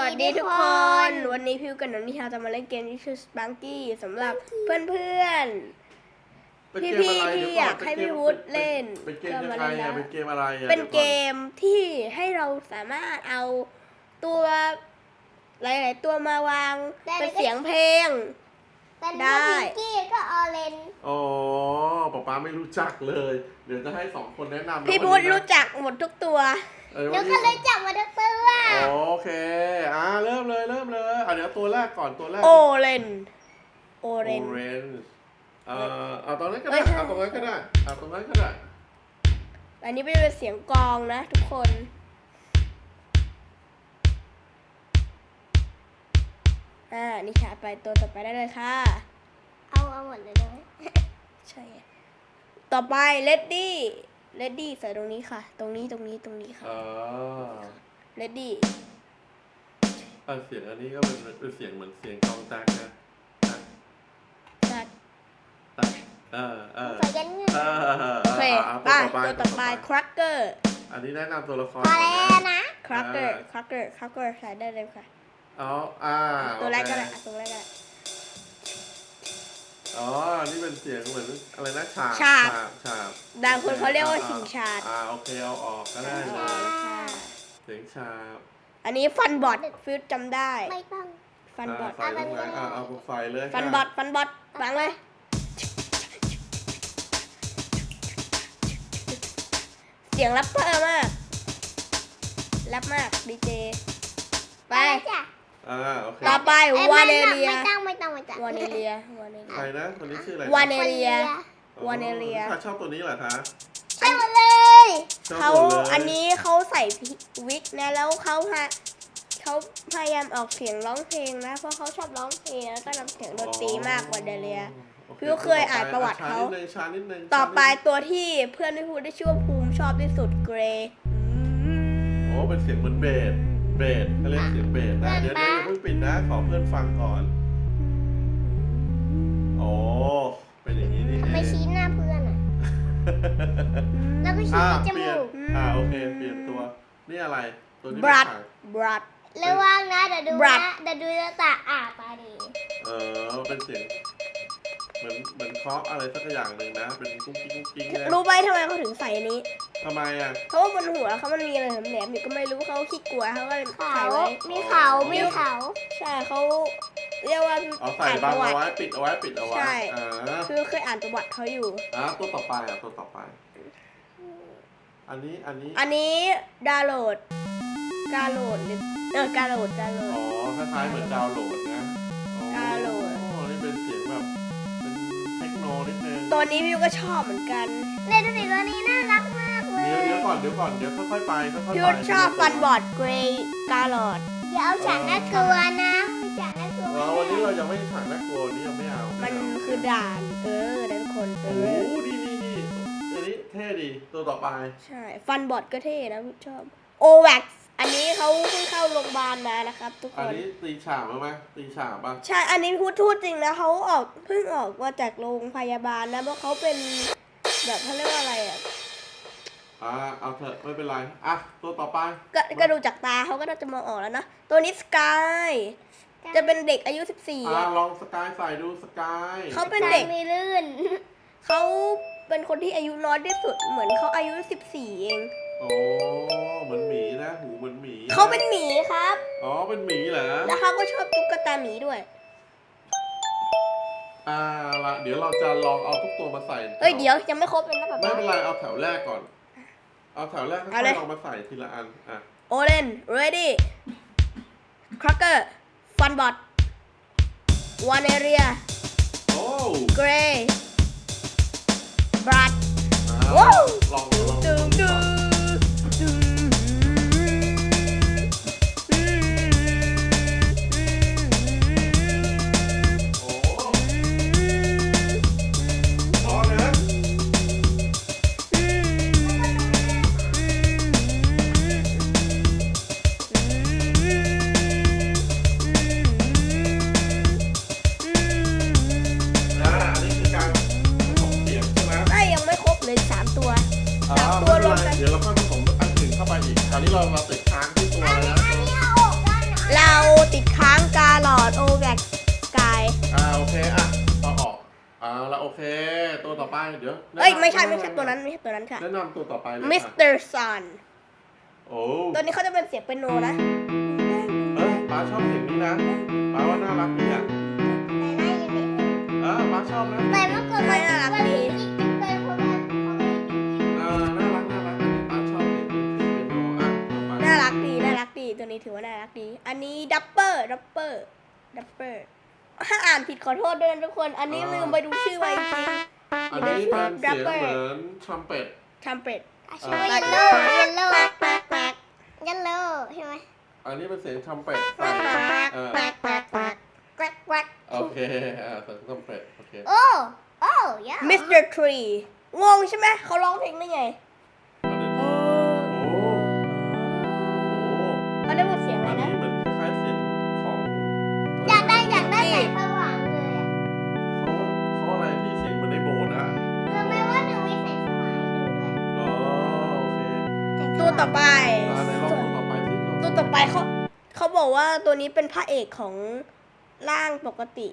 วัสดีทุกคน วันนี้พิวกับน้องนิชาจะมาเล่นเกมที่ชื่อ Spunky สำหรับเพื่อนเป็นเกมอะไรพี่ๆเดี๋วก่นอยากให้พี่วุฒิเล่นเป็นเกมก็ยังมาไงเล่นได้อะเป็นเกมอะไรอะๆเป็นเกดี๋ยวมที่ให้เราสามารถเอาตัวหลาย ๆ ตัวมาวางแต่เป็นเสียงเพลงแต่ได้พิงกี้ก็ออเรนจ์ก่อนอ๋อป๊าป๊าไม่รู้จักเลย เดี๋ยวจะให้สองคนแนะนำนะพี่พุทธรู้จักหมดทุกตัว เออหนูวันก็นี้เลยจับมาทุกตัวโอเค อ่าเริ่มเลยเริ่มเลยอะเดี๋ยวตัวแรกก่อนตัวแรกโอเรนโอเรน Orange เอ่อเอาตรงนั้นก็เอ้ได้ยเอาตรงนั้นก็ได้เอาตรงนั้นก็ได้อันนี้เป็นเสียงกลองนะทุกคน อ่านิชาไปตัวต่อไปได้เลยค่ะ เอาเอาหมดเลยเลยใช่ ต่อไปเลดดี้ เลดดี้ใส่ตรงนี้ค่ะ ตรงนี้ตรงนี้ตรงนี้ค่ะเออเลดดี้เออเสียงอันนี้ก็เป็นเป็นเสียงเหมือนเสียงกลองแจ็คนะนะจัดตักเออเออใส่ยันเงินเออเออเออโอเคเอาไปตัวต่อไปตัวต่อไปครักเกอร์อันนี้แนะนำตัวละครพอก่อนแล้นะวนะครักเกอร์ครักเกอร์ครักเกอร์ใส่ได้เลยค่ะอ๋ออ่าตัวแรกก็ได้โอเคตัวแรกก็ได้ อ๋อ นี่เป็นเสียงเหมือนอะไรนะฉาบฉาบ ฉาบบางคนเขาเรียกว่าชิงชาดอ่าโอเคเอาออกก็ได้เลอ่ายเสียงฉาบอันนี้ฟันบอดฟิวจำได้ ไม่ต้องฟันบอดาใส่ลงไปอ่าเอาใส่เลยฟันบอดฟันบอดฟังเลย เสียงแรปเปอร์มากแรปมากดีเจ ไป จ้ะ อ่าโอเคต่อไปอ้ยวาเนเลียไม่ต้องไม่ต้องไม่ต้องวาเนเลียวาเนเลีใครยนะคนนี้ชื่ออะไรวาเนเลีย อ๋อวาเนเลียถ้าชอบตัวนี้เหรอคะใช่หมดเลยชอบเขาหมดเลยอันนี้เขาใส่วิกนะแล้วเขาพาเขาพยายามออกเสียงร้องเพลงนะ เพราะเขาชอบร้องเพลงแล้วก็นำเสียงดนตรีมากกว่าเดเลีย โอพี่ก็เคยอ่านประวัติเขา ช้นิดนึงช้านิดนึงต่อไปช้านิดนึงตัวที่เพื่อนที่พูดได้ชื่อว่าภูมิชอบที่สุดเกรย์โอ้เป็นเสียงเหมือนเบส เบสเขาเรียกเสียงเบสนะเดี๋ยวเดี๋ยวอย่าเพิ่งปิดนะ ขอเพื่อนฟังก่อนโอ้เป็นอย่างนี้นี่เองไม่ชี้หน้าเพื่อนอะ แล้วก็ชี้อ่าจเปลี่ยนมูกอ่าโอเคเปลี่ยนตัว นี่อะไร ตัวนี้บรัดเป็นฉากบรัดระวังนะเดี๋ยวดูบรันะดเดี๋ยวดูจะตาอ่าตาดีเออเป็นเสียงเหมือนเหมือนเคาะอะไรสักอย่างหนึ่งนะ เป็นกุ้งกิ้งกุ้งกิ้งนะรู้ไหมทำไมเขาถึงใส่อันนี้ ทำไมอะเพราะว่าบนหัวเขามันมีอะไรแหลมๆอยู่ก็ไม่รู้เขาขี้กลัวเขาก็เลยเขาใส่ไว้ มีเขามีเขาใช่เขาเรียกว่าเอาใส่อ่านบัปงระวัเอาติไว้ปิดเอาไว้ปิดเอาไว้ใช่อ่าคือเคยอ่านประวัติเขาอยู่ อ่าตัวต่อไปอะตัวต่อไป อันนี้อันนี้ อันนี้ดาวน์โหลดกาโหลดหรือเออกาโหลดกาโหลอ๋อดคล้ายๆเหมือนดาวน์โหลดนะอ๋อดาวน์โหลดนี่เป็นเสียงแบบเป็นเทคโนนิดนึงตัวนี้วิวก็ชอบเหมือนกันเนี่ยดูสิตัวนี้น่ารักมาก เลยเดี๋ยวเดี๋ยวก่อนเดี๋ยวก่อนเดี๋ยวค่อยๆไปค่อยๆไปพี่วชอบฟันบอร์ดเกรย์กาโหลดอย่าเอาฉากน่ากลัวนะมีฉากน่ากลัวเออวันนี้เรายังไม่ฉากน่ากลัวนี่ยังไม่เอามัมันคือด่านเออนะทุกคนเอโอ้โหอดีดีดีอันนี้เท่ดีตัวต่อไปใช่ฟันบอร์ดก็เท่นะพี่ชอบโอแว็กอันนี้เขาเพิ่งเข้าโรงพยาบาลมานะครับ ทุกคอันนนี้ตีฉาบไหมตีฉาบป่ะใช่อันนี้พูดทูดจริงนะเขาออกเพิ่งออกมาจากโรงพยาบาลนะเพราะเขาเป็นแบบเขาเรียกว่าอะไรอะ อ่าเอาเถอะไม่เป็นไรอะตัวต่อไปก็ก็ดูจากตาเขาก็น่าจะมองออกแล้วนะ ตัวนี้สกาย จะเป็นเด็กอายุ14อ่าอะลองสกายใส่ดูสกายเขาเป็นเด็กมีลื่น เขาเป็นคนที่อายุน้อยที่สุด เหมือนเขาอายุ 14 เอง โอ้เหมือนหมีนะหูเหมือนหมีเขาเป็นหมีครับ อ๋อเป็นหมีเหรอแล้วเขาก็ชอบตุ๊กตาหมีด้วย อ่าละเดี๋ยวเราจะลองเอาทุกตัวมาใส่เฮ้ย เดี๋ยวยังไม่ครบเลยนะป๊าไม่ป๊าเป็นไรเอาแถวแรกก่อน เอาแถวแรกค่เอาอยเลยๆลองมาใส่ทีละอัน อะ โอเลน ready cracker funbot one area โอ้ gray blood อ่าว้าวลองลองดึงดึง เไรเดี๋ยวเราเพิ่มผสมอันอื่นเข้าไปอีกคราวนี้เรามาติดค้างที่ตัวแล้ว เราติดค้างกาหลอดโอแวกกาย อ่าโอเคอะต่อออกอ่าแล้วโอเค ตัวต่อไปเดี๋ยวเอ้ยไม่ใช่ไม่ใช่ตัวนั้นไม่ใช่ตัวนั้นค่ะ แนะนำตัวต่อไปเลยมิสเตอร์ซันโอ้ตัวนี้เขาจะเป็นเสียงเปียโนนะเอ้ยป้าชอบเสียงนี้นะป้าว่าน่ารักดีอะเออป้าชอบนะ แต่เมื่อก่อนมันน่ารักดี นนี้ดับเปอร์ดับเปอร์ดับเปอร์ถ้าอ่านผิดขอโทษด้วยนะทุกคน อันนี้ลืมไปดูชื่อไว้จริงอันนี้เป็นเสียงเหมือนทรัมเป็ตทรัมเป็ตอะชื่อว่า yellow yellow แปลกแปลก yellow ใช่ไหมอันนี้เป็นเสียงทรัมเป็ตใส่เออแปลกแปลกแปลกแกรกแกรกโอเคอ่าเสียงทรัมเป็ตโอเคโอ้โอ้ยามิสเตอร์ทรีงงใช่ไหมเขาร้องเพลงได้ไง ตัวต่อไปอ่าในลองตัวต่อไปสิลองตัวต่อไปเขาเขาบอกว่าตัวนี้เป็นพระเอกของร่างปกติ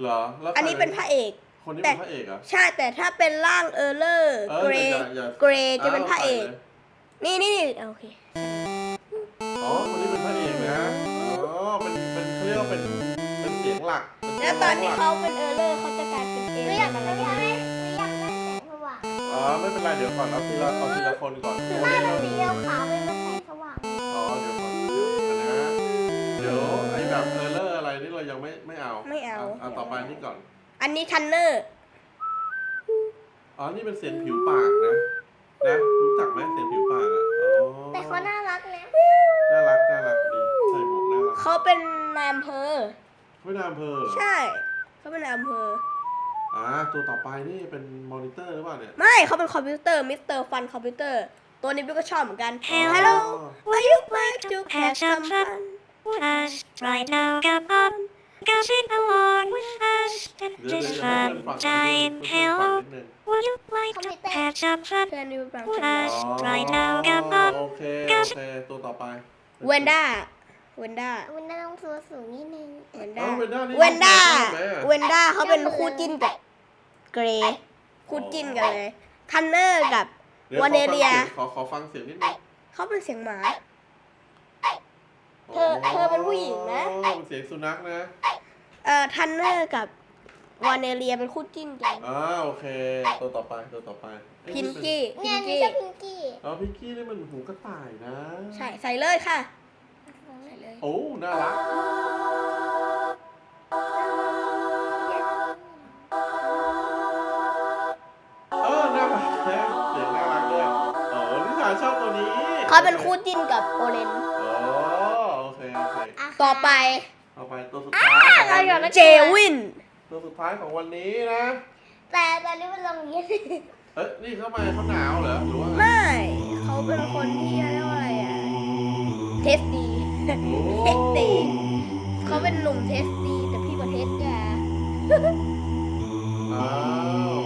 เหรอแล้วใครอันนี้เป็นพระเอก คนนี้แต่เป็นพระเอกเหรอะ ใช่แต่ถ้าเป็นร่างเออร์เลอร์เออเกรอย่าย์อย่า เกรย์จะเป็นพระเอก นี่นี่นี่โอเค อ๋อ คนนี้เป็นพระเอกนะ อ๋อ เป็น เป็นเขาเรียกว่าเป็น เป็นเสียงหลักเป็แล้วตอนเสีที่ยงหลักเขาเป็นเออร์เลอร์เขาจะกลายเป็นเอหนูเลี่อยยานกอะหไรนูอยากเงี้ย อ๋อไม่เป็นไรเดี๋ยวก่อนเอาทีละเอาทีละคนก่อนคือหน้ามันสีขาวเป็นแสงสว่างอ๋อเดี๋ยวก่อนเดี๋ยวนะเดี๋ยวไอ้แบบเออเลอร์อะไรนี่เรายังไม่ไม่เอาไม่เอา เอาต่อไปนี่ก่อน อันนี้ทันเนอร์อ๋อนี่เป็นเสียงผิวปากนะนะรู้จักไหมเสียงผิวปากอะอ๋อแต่เขาน่ารักนะน่ารักน่ารักดีใส่หมวกน่ารักเขาเป็นนายอำเภอไม่นายอำเภอเหรอใช่เขาเป็นนายอำเภอ อ่าตัวต่อไปนี่เป็นมอนิเตอร์หรือเปล่าเนี่ยไม่เขาเป็นคอมพิวเตอร์มิสเตอร์ฟันคอมพิวเตอร์ ตัวนี้พี่ก็ชอบเหมือนกันอ๋อ Hello would you like to have some fun us right now. Come on, go sing along with us. เดี๋ยว This เดี๋ยวให้ fun เพื่อนฟัง time. เพื่อนฟัง Hello, นิดนึง would you like to have some fun เพื่อนนี่เป็นบาง with คน us อ๋อ right now? Come on. โอเค โอเค ตัวต่อไปเวนด้าเวนด้ามันน่าต้องตัวสูงนิดนึงเวนอ๋ด้าอเวนด้านี่เวนด้าใช่ไหมอะเวนด้าเขาเป็นคู่จิ้นกับเกรย์คู่จิ้นกันเลยทันเนอร์กับ ดี๋ยววาเนเลีย ขอขอฟังเสียงนิดนึงเขาเป็นเสียงหมา เธอเธอเป็นผู้หญิงนะอ๋อเป็นเสียงสุนัขนะเอ่อทันเนอร์กับวาเนเลียเป็นคู่จิ้นกันอ่าโอเค ตัวต่อไปตัวต่อไปเอ้ยพินเป็กี้พิเนี่ยนนี่กี้ ก็พิงกี้ อ๋อพิงกี้นี่มันหูกระต่ายนะ ใช่ ใส่เลยค่ะ ใส่เลยโอ้ น่ารัก เออ น่ารักแท้เสียงน่ารักด้วยเออนิชาชอบตัวนี้เขาเป็นคู่จิ้นกับโอเลนอ๋อโอเค โอเคอะต่อไปเอาไปตัวสุดท้ายของเราวันอยากนี้เจวิน ตัวสุดท้ายของวันนี้นะ แต่ตอนนี้มันลงเย็นเอ้ยนี่เข้ามาเขาหนาวเหรอหรือว่าไง ไม่ เขาเป็นคนที่เรียกว่าอะไรอะเทสดีโอ้ เทสดีเขาเป็นหนุ่มเทสดีแต่พี่ก็เทสยาอ้าว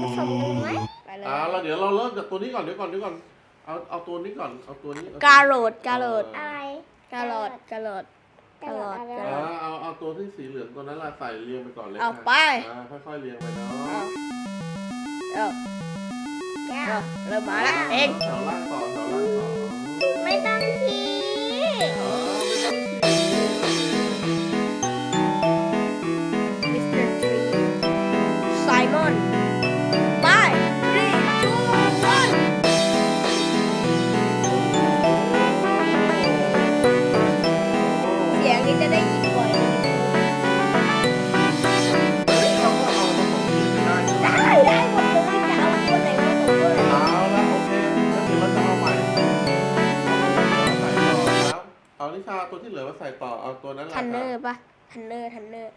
ผสมกันไหมไปเลยอ่าแล้วเดี๋ยวเราเริ่มจากตัวนี้ก่อนเดี๋ยวก่อนเดี๋ยวก่อนเอาเอาตัวนี้ก่อนเอาตัวนี้เอกาโรดกาโรดอะไรกาโรดกาโรดตลอดอะไรอ่าเอาเอาตัวที่สีเหลืองตัวนั้นละใส่เรียงไปก่อนเลยเอาค่ะไปอ่าค่อยๆเรียงไปเนาะเอาเอาแก้วเอาเริ่มมาละเองแถวล่างต่อแถวล่างต่อไม่ต้องที ทันเนอร์ทันเนอร์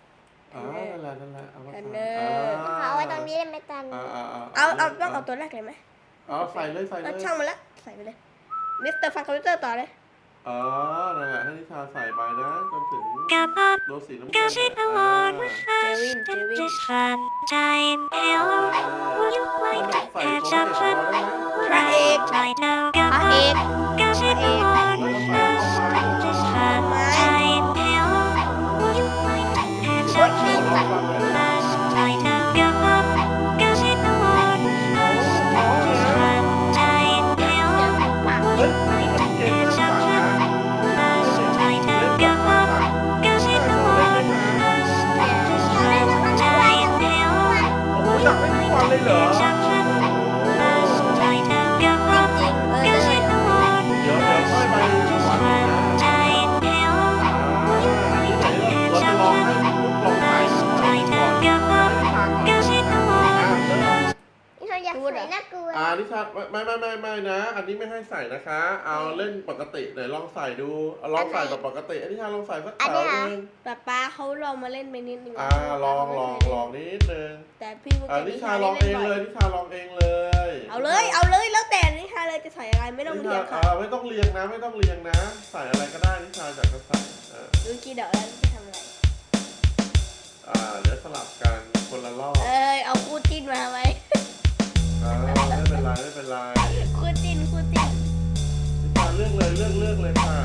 อ่านั่นแหละนั่นแหละเอามาทัใส่นเนอร์เอาไว้ตรงนี้ได้ไหมตันอ่าอ่าอ่าเอาเอาต้องเอาตัวแรกเลยไหมเอาใส่เลยใส่เลเอายช่างมันละใส่ไปเลยมิสเตอร์ฟังคอมพิวเตอร์ต่อเลยอ๋อนั่นแหละให้นิชาใส่ไปนะจนถึง Come on, โดนสีน้ำ go เงิน sing อ่า along with us. Jerwin, Jerwin. This fun time. Hello, would you like to ใส่ have ตัว some เด็ก fun ได้ไหม with พระเอก us right now? พระ Come เอ on, ก go sing along นี้ไม่ให้ใส่นะคะ เอาเล่นปกติไหนลองใส่ดูเอาลองใส่แบบปกติอันนี้ชาลองใส่สักแถวหนึงป๊าป๊าเขาลองมาเล่นไปนิดนึงอ่าลองลองลองนิดนึงแต่พี่บุ๊กอ่ากับนินิชาชาลองเองบ่เลยนิชาลองเองเลยเอาเลยเอาเลยแล้วแต่นิชาเลยจะใส่อะไรไม่ต้องเรียงค่ะอ่าไม่ต้องเรียงนะ ไม่ต้องเรียงนะ ใส่อะไรก็ได้นิชาอยากจะใส่อ่าดูกี่เดี๋ยวแล้วจะทำอะไรอ่าเดี๋ยวสลับกันคนละรอบเอ้ยเอาคู่จิ้นมาไหมอ่าไม่เป็นไรไม่เป็นไร เลยเลือกเลือกเลยค่ะ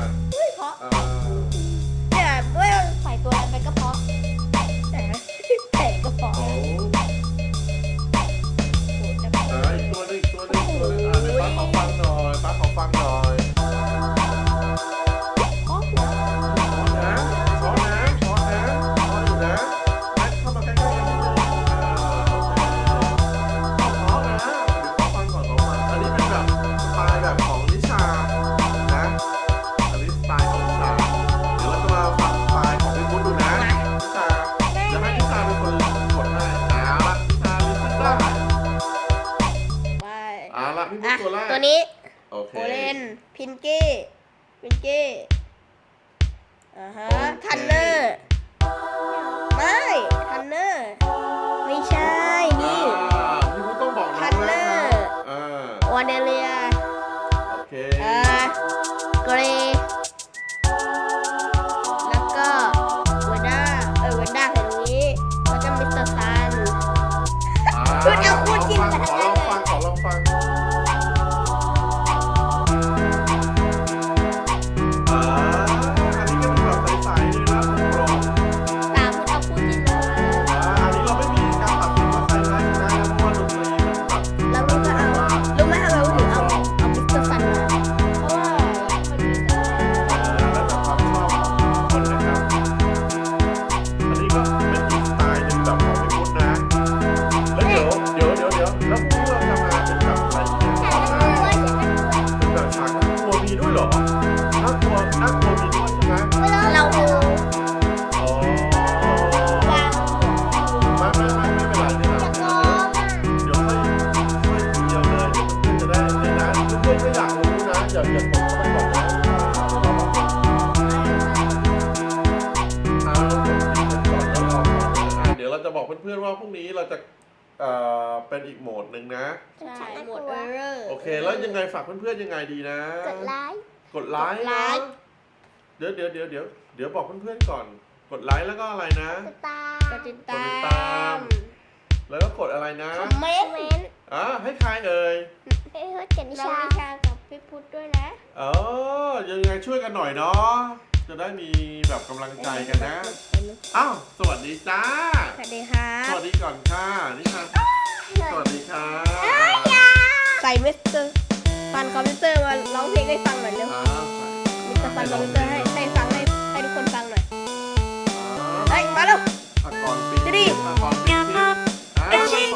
เอ่อเป็นอีกโหมดหนึ่งนะ ใช่หมดเออร์โอเค แล้วยังไงฝากเพื่อนๆยังไงดีนะ กดไลค์ กดไลค์กดไลนะค์เดี๋ยวเดี๋ยวเดี๋ยวเดี๋ยวเดี๋ยวบอกเพื่อนๆก่อน กดไลค์แล้วก็อะไรนะ กดตาม กดติดกดติดตาตาม มแล้วก็กดอะไรนะคอมเมคอมเมนนต์ต์อ่าให้ใครเอ่ยให้เพื่อนกับนิน้องชานิชากับพี่พุทธด้วยนะเออยังไงช่วยกันหน่อยเนาะจะได้มีแบบกำลังใจกันนะอ้าวสวัสดีจ้าส วัสดีค่ะสวัสดีก่อนค่ะนี่ค่ะสวัสดีค่ะใส่มิสเตอร์ฟันคอมพิวเตอร์มาร้องเพลงให้ฟังหน่อยเร็วอ่มิสเตอร์ฟันคอมพิวเตอร์ให้ให้ฟังให้ให้ทุกคนฟังหน่อยเฮ้ยมาเร็วอะก่อดดี ก่อนปิดอ่